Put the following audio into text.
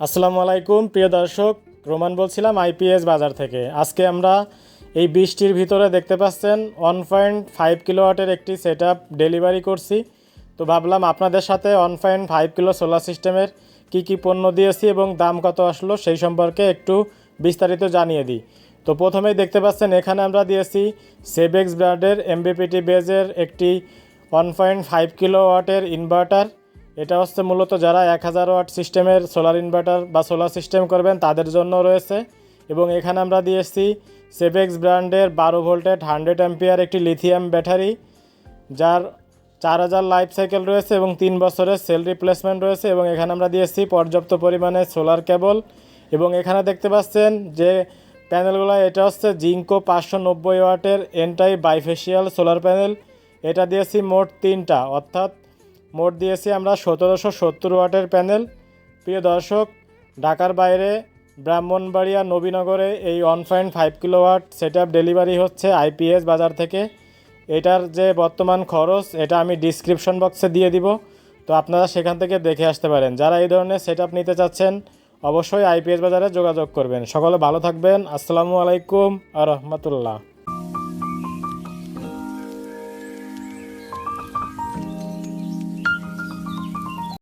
আসসালামু আলাইকুম, প্রিয় দর্শক। রোমান বলছিলাম আইপিএস বাজার থেকে। আজকে আমরা এই বৃষ্টির ভিতরে দেখতে পাচ্ছেন ওয়ান পয়েন্ট ফাইভ কিলোওয়াটের একটি সেট ডেলিভারি করছি। তো ভাবলাম আপনাদের সাথে one point five kilo solar সিস্টেমের কী কী পণ্য দিয়েছি এবং দাম কত আসলো সেই সম্পর্কে একটু বিস্তারিত জানিয়ে দিই। তো প্রথমেই দেখতে পাচ্ছেন এখানে আমরা দিয়েছি সেবেক্স ব্র্যান্ডের এমবিপিটি বেজের একটি ওয়ান পয়েন্ট ফাইভ কিলো ওয়াটের ইনভার্টার এটা হচ্ছে মূলত যারা এক হাজার ওয়াট সিস্টেমের সোলার ইনভার্টার বা সোলার সিস্টেম করবেন, তাদের জন্য রয়েছে। এবং এখানে আমরা দিয়েছি সেভেক্স ব্র্যান্ডের বারো ভোল্টেড হান্ড্রেড অ্যাম্পিয়ার একটি লিথিয়াম ব্যাটারি, যার চার হাজার লাইফ সাইকেল রয়েছে এবং তিন বছরের সেল রিপ্লেসমেন্ট রয়েছে। এবং এখানে আমরা দিয়ে দিয়েছি পর্যাপ্ত পরিমাণে সোলার কেবল। এবং এখানে দেখতে পাচ্ছেন যে প্যানেলগুলো, এটা হচ্ছে জিঙ্কো পাঁচশো নব্বই ওয়াটের এনটাই বাইফেশিয়াল সোলার প্যানেল। এটা দিয়েছি মোট তিনটা, অর্থাৎ মোট দিয়েছি আমরা সতেরোশো সত্তর ওয়াটের প্যানেল। প্রিয় দর্শক, ঢাকার বাইরে ব্রাহ্মণবাড়িয়া নবীনগরে এই one point five kilowatt set delivery হচ্ছে আইপিএস বাজার থেকে। এটার যে বর্তমান খরচ, এটা আমি ডিসক্রিপশন বক্সে দিয়ে দিব। তো আপনারা সেখান থেকে দেখে আসতে পারেন। যারা এই ধরনের সেট আপ নিতে চাচ্ছেন, অবশ্যই আইপিএস বাজারে যোগাযোগ করবেন। সকলে ভালো থাকবেন। আসসালামু আলাইকুম আ রহমতুল্লাহ।